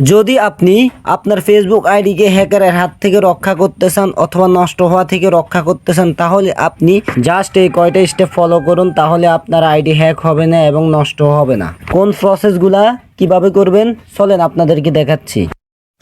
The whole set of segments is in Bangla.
যদি আপনি আপনার ফেসবুক আইডিকে হ্যাকারের হাত থেকে রক্ষা করতে চান অথবা নষ্ট হওয়া থেকে রক্ষা করতে চান, তাহলে আপনি জাস্ট এই কয়টা স্টেপ ফলো করুন, তাহলে আপনার আইডি হ্যাক হবে না এবং নষ্ট হবে না। কোন প্রসেসগুলা কীভাবে করবেন, চলেন আপনাদেরকে দেখাচ্ছি।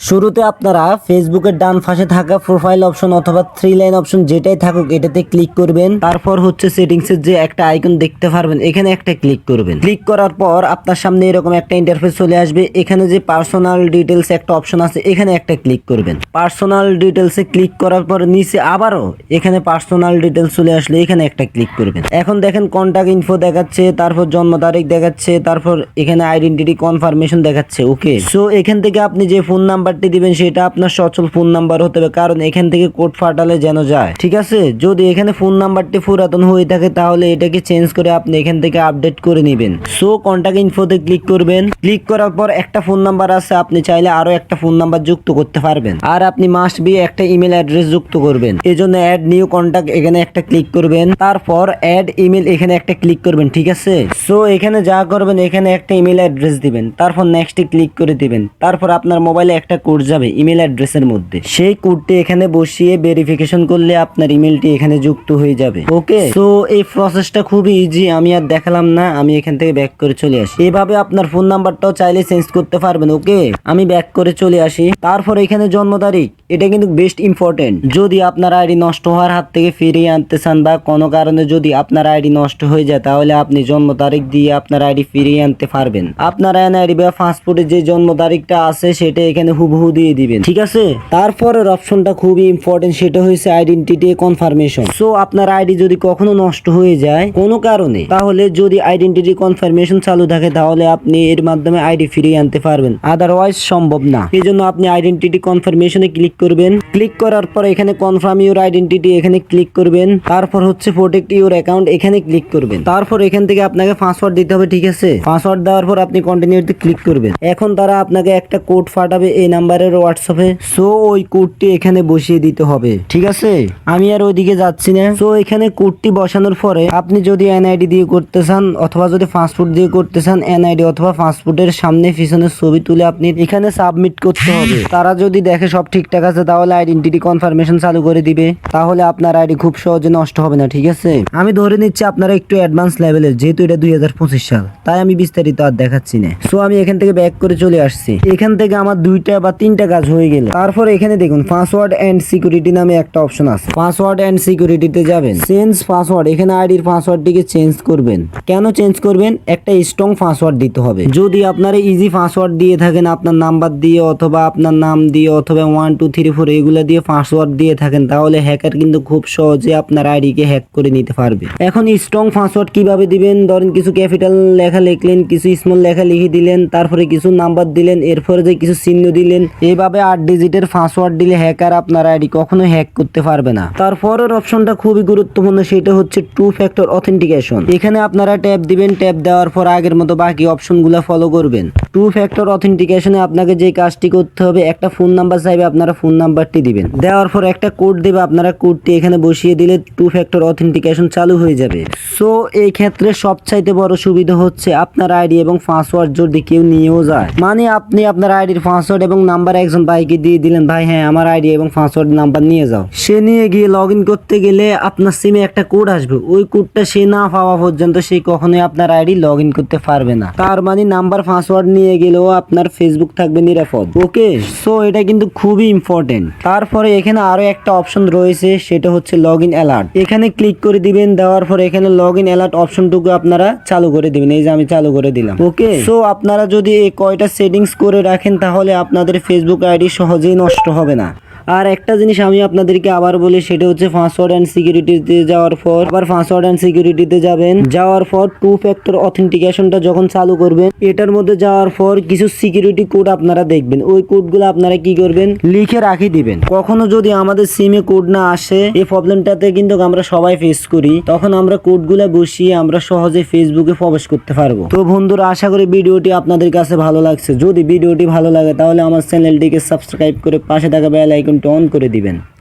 শুরুতে আপনারা ফেসবুকের ডান পাশে থাকা প্রোফাইল অপশন অথবা থ্রি লাইন অপশন যেটাই থাকুক এটাতে ক্লিক করবেন। তারপর হচ্ছে সেটিংসের যে একটা আইকন দেখতে পারবেন, এখানে একটা ক্লিক করবেন। ক্লিক করার পর আপনার সামনে এরকম একটা ইন্টারফেস চলে আসবে। এখানে যে পার্সোনাল ডিটেলস একটা অপশন আছে, এখানে একটা ক্লিক করবেন। পার্সোনাল ডিটেলসে ক্লিক করার পর নিচে আবারও এখানে পার্সোনাল ডিটেলস চলে আসলে এখানে একটা ক্লিক করবেন। এখন দেখেন কন্টাক্ট ইনফো দেখাচ্ছে, তারপর জন্ম তারিখ দেখাচ্ছে, তারপর এখানে আইডেন্টিটি কনফার্মেশন দেখাচ্ছে ওকে সো এখান থেকে আপনি যে ফোন নাম্বারটি দিবেন, সেটা আপনার সচল ফোন নাম্বার হতে হবে, কারণ এখান থেকে কোড ফাটালে যেন যায়। ঠিক আছে? যদি এখানে ফোন নাম্বারটি পুরাতন হয়ে থাকে, তাহলে এটাকে চেঞ্জ করে আপনি এখান থেকে আপডেট করে নেবেন। সো কন্টাক্ট ইনফোতে ক্লিক করবেন। ক্লিক করার পর একটা ফোন নাম্বার আছে, আপনি চাইলে আরও একটা ফোন নাম্বার যুক্ত করতে পারবেন। আর আপনি মাস্ট বি একটা ইমেল অ্যাড্রেস যুক্ত করবেন। এই জন্য অ্যাড নিউ কন্টাক্ট এখানে একটা ক্লিক করবেন। তারপর অ্যাড ইমেল এখানে একটা ক্লিক করবেন, ঠিক আছে? সো এখানে যা করবেন, এখানে একটা ইমেল অ্যাড্রেস দিবেন। তারপর নেক্সটে ক্লিক করে দিবেন। তারপর আপনার মোবাইলে একটা কোড যাবে ইমেল অ্যাড্রেসের মধ্যে। সেই কোডটি এখানে বসিয়ে ভেরিফিকেশন করলে আপনার ইমেলটি এখানে যুক্ত হয়ে যাবে। ওকে সো এই প্রসেসটা খুবই ইজি আমি আর দেখালাম না, আমি এখান থেকে ব্যাক করে চলে আসি। এভাবে আপনার ফোন নাম্বারটাও চাইলে চেঞ্জ করতে পারবেন ওকে আমি ব্যাক করে চলে আসি। তারপর এখানে জন্ম তারিখ, এটা কিন্তু বেস্ট ইম্পর্টেন্ট যদি আপনার আইডি নষ্ট হওয়ার হাত থেকে ফিরিয়ে আনতে চান বা কোনো কারণে যদি আপনার আইডি নষ্ট হয়ে যায়, তাহলে আপনি জন্ম তারিখ দিয়ে আপনার আইডি ফিরিয়ে আনতে পারবেন। আপনার আইডি বা পাসপোর্টে যে জন্ম তারিখটা আছে, সেটা এখানে হুবহু দিয়ে দিবেন। ঠিক আছে? তারপরের অপশনটা খুবই ইম্পর্টেন্ট সেটা হচ্ছে আইডেন্টিটি কনফার্মেশন সো আপনার আইডি যদি কখনো নষ্ট হয়ে যায় কোনো কারণে, তাহলে যদি আইডেন্টিটি কনফার্মেশন চালু থাকে, তাহলে আপনি এর মাধ্যমে আইডি ফিরিয়ে আনতে পারবেন। আদারওয়াইজ সম্ভব না। এই জন্য আপনি আইডেন্টিটি কনফার্মেশনে ক্লিক করবেন। ক্লিক করার পর এখানে কনফার্ম ইউর আইডেন্টিটি এখানে ক্লিক করবেন। তারপর হচ্ছে প্রোটেক্ট ইউর অ্যাকাউন্ট এখানে ক্লিক করবেন। তারপর এখান থেকে আপনাকে পাসওয়ার্ড দিতে হবে, ঠিক আছে? পাসওয়ার্ড দেওয়ার পর আপনি কন্টিনিউতে ক্লিক করবেন। এখন তারা আপনাকে একটা কোড ফাটাবে এই নাম্বারের হোয়াটসঅ্যাপে সো ওই কোডটি এখানে বসিয়ে দিতে হবে। ঠিক আছে? আমি আর ওইদিকে যাচ্ছি না। সো এখানে কোডটি বসানোর পরে আপনি যদি এনআইডি দিয়ে করতে চান অথবা যদি পাসপোর্ট দিয়ে করতে চান এনআইডি অথবা পাসপোর্টের সামনে পিছনে ছবি তুলে আপনি এখানে সাবমিট করতে হবে। তারা যদি দেখে সব ঠিকঠাক আছে তাহলে আইডেন্টিটি কনফার্মেশন চালু করে দিবে। তাহলে আপনার আইডি খুব সহজে নষ্ট হবে না ঠিক আছে? আমি ধরে নিচ্ছি আপনারা একটু অ্যাডভান্স লেভেলের যেহেতু এটা দুই হাজার পঁচিশ সাল। তাই আমি বিস্তারিত আর দেখাচ্ছি না। সো আমি এখান থেকে ব্যাক করে চলে আসছি। এখান থেকে আমার দুইটা বা তিনটা কাজ হয়ে গেল। তারপর এখানে দেখুন পাসওয়ার্ড এন্ড সিকিউরিটি নামে একটা অপশন আছে। পাসওয়ার্ড এন্ড সিকিউরিটিতে যাবেন। চেঞ্জ পাসওয়ার্ড এখানে আইডির পাসওয়ার্ডটিকে চেঞ্জ করবেন। কেন চেঞ্জ করবেন? একটা স্ট্রং পাসওয়ার্ড দিতে হবে। যদি আপনারা ইজি পাসওয়ার্ড দিয়ে থাকেন, আপনার নাম্বার দিয়ে অথবা আপনার নাম দিয়ে অথবা ওয়ান টু থ্রি ফোর এগুলো দিয়ে পাসওয়ার্ড দিয়ে থাকেন, তাহলে হ্যাকার কিন্তু খুব সহজে আপনার আইডিকে হ্যাক করে নিতে পারবে। এখন স্ট্রং পাসওয়ার্ড কীভাবে দিবেন? ধরেন কিছু ক্যাপিটাল লেখা লিখলেন, কিছু স্মল লেখা লিখে দিলেন, তারপরে কিছু নাম্বার দিলেন, এরপরে যে কিছু চিহ্ন দিলেন এইভাবে আট ডিজিটের পাসওয়ার্ড দিলে হ্যাকার আপনার আইডি কখনো হ্যাক করতে পারবে না। তারপরের অপশনটা খুবই গুরুত্বপূর্ণ, সেটা হচ্ছে টু ফ্যাক্টর অথেন্টিকেশন এখানে আপনারা ট্যাপ দিবেন ট্যাপ দেওয়ার পর আগের মতো বাকি অপশনগুলো ফলো করবেন। টু ফ্যাক্টর অথেন্টিকেশনে আপনাকে যে কাজটি করতে হবে, একটা ফোন নাম্বার চাইবে, আপনারা ফোন নাম্বারটি দিবেন। দেওয়ার পর একটা কোড দেবে, আপনারা কোডটি এখানে বসিয়ে দিলে টু ফ্যাক্টর অথেন্টিকেশন চালু হয়ে যাবে। সো এই ক্ষেত্রে সবচাইতে বড় সুবিধা হচ্ছে আপনার আইডি এবং পাসওয়ার্ড যদি কেউ নিয়েও যায়। মানে আপনি আপনার আইডির পাসওয়ার্ড এবং নাম্বার একজন ভাইকে দিয়ে দিলেন, ভাই হ্যাঁ আমার আইডি এবং পাসওয়ার্ড নাম্বার নিয়ে যাও। সে নিয়ে গিয়ে লগ করতে গেলে আপনার সিমে একটা কোড আসবে। ওই কোডটা সে না পাওয়া পর্যন্ত সে কখনোই আপনার আইডি লগ করতে পারবে না। তার মানে নাম্বার, পাসওয়ার্ড নিয়ে গেলেও আপনার ফেসবুক থাকবে নিরাপদ। ওকে? সো এটা কিন্তু খুবই ইম্পর্টেন্ট তারপরে এখানে আরও একটা অপশন রয়েছে, সেটা হচ্ছে লগ ইন অ্যালার্ট এখানে ক্লিক করে দিবেন, দেওয়ার পর এখানে লগ ইন অ্যালার্ট অপশনটুকু আপনারা চালু করে দিবেন। এই যে আমি চালু করে দিলাম। ওকে? সো আপনারা যদি এই কয়টা সেটিংস করে রাখেন, তাহলে আপনাদের ফেসবুক আইডি সহজেই নষ্ট হবে না। আর একটা জিনিস আমি আপনাদেরকে আবার বলি, সেটা হচ্ছে পাসওয়ার্ড অ্যান্ড সিকিউরিটিতে যাওয়ার পর। আবার পাসওয়ার্ড অ্যান্ড সিকিউরিটিতে যাবেন। যাওয়ার পর টু ফ্যাক্টর অথেন্টিকেশনটা যখন চালু করবেন, এটার মধ্যে যাওয়ার পর কিছু সিকিউরিটি কোড আপনারা দেখবেন। ওই কোডগুলো আপনারা কি করবেন? লিখে রাখি দিবেন। কখনো যদি আমাদের সিমে কোড না আসে, এই প্রবলেমটাতে কিন্তু আমরা সবাই ফেস করি। তখন আমরা কোডগুলো বসিয়ে আমরা সহজে ফেসবুকে প্রবেশ করতে পারব। তো বন্ধুরা, আশা করি ভিডিওটি আপনাদের কাছে ভালো লাগছে। যদি ভিডিওটি ভালো লাগে, তাহলে আমার চ্যানেলটিকে সাবস্ক্রাইব করে পাশে থাকা বেল অন করে দিবেন।